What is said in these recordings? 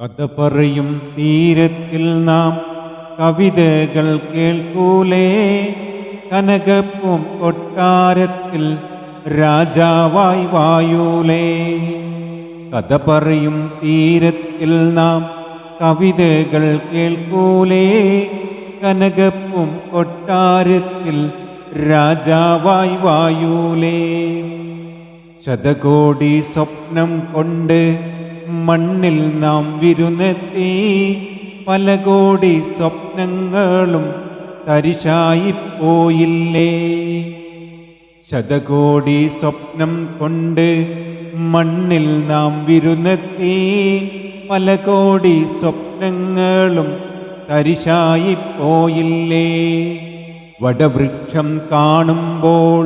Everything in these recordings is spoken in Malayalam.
കഥ പറയും തീരത്തിൽ നാം കവിതകൾ കേൾക്കൂലേ. കനകപ്പും കൊട്ടാരത്തിൽ രാജാവായി വായൂലേ. കഥ പറയും തീരത്തിൽ നാം കവിതകൾ കേൾക്കൂലേ. കനകപ്പും കൊട്ടാരത്തിൽ രാജാവായി വായൂലേ. ശതകോടി സ്വപ്നം കൊണ്ട് മണ്ണിൽ നാം വിരുന്നെത്തി പല കോടി സ്വപ്നങ്ങളും തരിശായി പോയില്ലേ ശതകോടി സ്വപ്നം കൊണ്ട് മണ്ണിൽ നാം വിരുന്നെത്തി പല കോടി സ്വപ്നങ്ങളും തരിശായി പോയില്ലേ വടവൃക്ഷം കാണുമ്പോൾ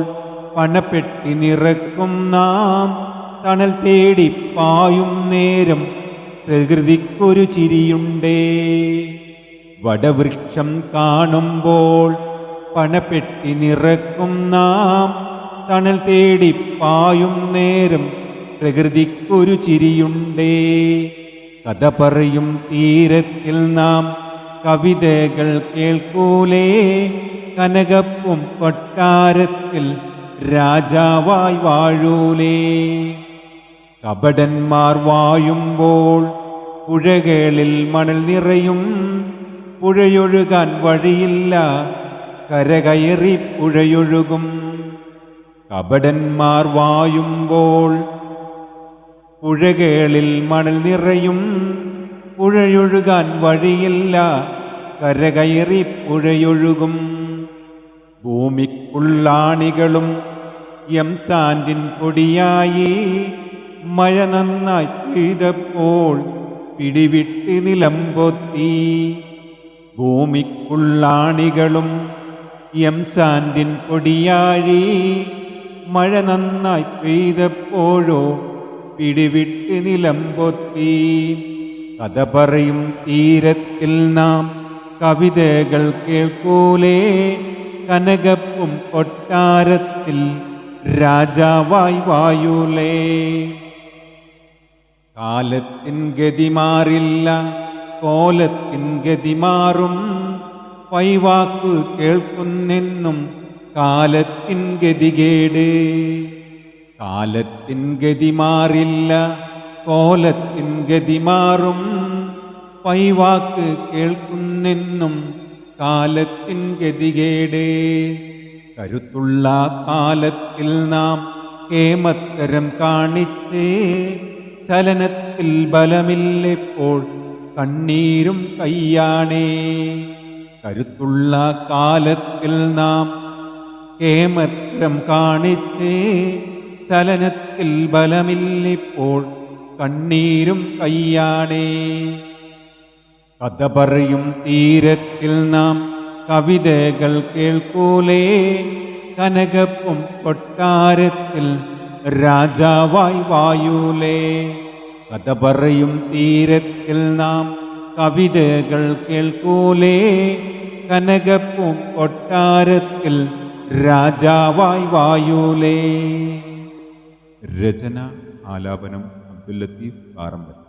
പണപ്പെട്ടി നിറക്കും നാം തണൽ തേടി പായും നേരം പ്രകൃതിക്കൊരു ചിരിയുണ്ടേ. വടവൃക്ഷം കാണുമ്പോൾ പണപ്പെട്ടി നിറക്കും നാം. തണൽ തേടി പായും നേരം പ്രകൃതിക്കൊരു ചിരിയുണ്ടേ. കഥ പറയും തീരത്തിൽ നാം കവിതകൾ കേൾക്കൂലേ. കനകപ്പും കൊട്ടാരത്തിൽ രാജാവായി വാഴൂലേ. കപടന്മാർ വായുമ്പോൾ പുഴകളിൽ മണൽ നിറയും. പുഴയൊഴുകാൻ വഴിയില്ല കരകയറി പുഴയൊഴുകും. കപടന്മാർ വായുമ്പോൾ പുഴകളിൽ മണൽ നിറയും. പുഴയൊഴുകാൻ വഴിയില്ല കരകയറി പുഴയൊഴുകും. ഭൂമിക്കുള്ളാണികളും യംസാൻഡിൻ പൊടിയായി. മഴ നന്നായി പെയ്തപ്പോൾ പിടിവിട്ട് നിലമ്പൊത്തി ഭൂമിക്കുള്ളാണികളും യംസാന്തിൻ പൊടിയാഴി. മഴ നന്നായി പെയ്തപ്പോഴോ പിടിവിട്ട് നിലമ്പൊത്തി കഥ പറയും തീരത്തിൽ നാം കവിതകൾ കേൾക്കൂലേ. കനകപ്പും കൊട്ടാരത്തിൽ രാജാവായി വായൂലേ. കാലത്തിൻ ഗതി മാറില്ല കോലത്തിൻ ഗതി മാറും പൈവാക്ക് കേൾക്കുന്നെന്നും കാലത്തിൻ ഗതികേട്. കാലത്തിൻ ഗതി മാറില്ല കോലത്തിൻ ഗതി മാറും പൈവാക്ക് കേൾക്കുന്നെന്നും കാലത്തിൻ ഗതികേട്. കരുത്തുള്ള കാലത്തിൽ നാം കേമത്തരം കാണിച്ച് ചലനത്തിൽ ബലമില്ലിപ്പോൾ കണ്ണീരും കയ്യാണേ. കരുത്തുള്ള കാലത്തിൽ നാം കേമത്രം കാണിച്ചേ. ചലനത്തിൽ ബലമില്ലിപ്പോൾ കണ്ണീരും കയ്യാണേ. കഥ പറയും തീരത്തിൽ നാം കവിതകൾ കേൾക്കൂലേ. കനകപ്പും കൊട്ടാരത്തിൽ രാജാവായി വായൂലേ. കഥ പറയും തീരത്തിൽ നാം കവിതകൾ കേൾക്കൂലേ. കനകപ്പും കൊട്ടാരത്തിൽ രാജാവായി വായൂലേ. രചന ആലാപനം അബ്ദുൽ ലത്തീഫ് പാറമ്പൻ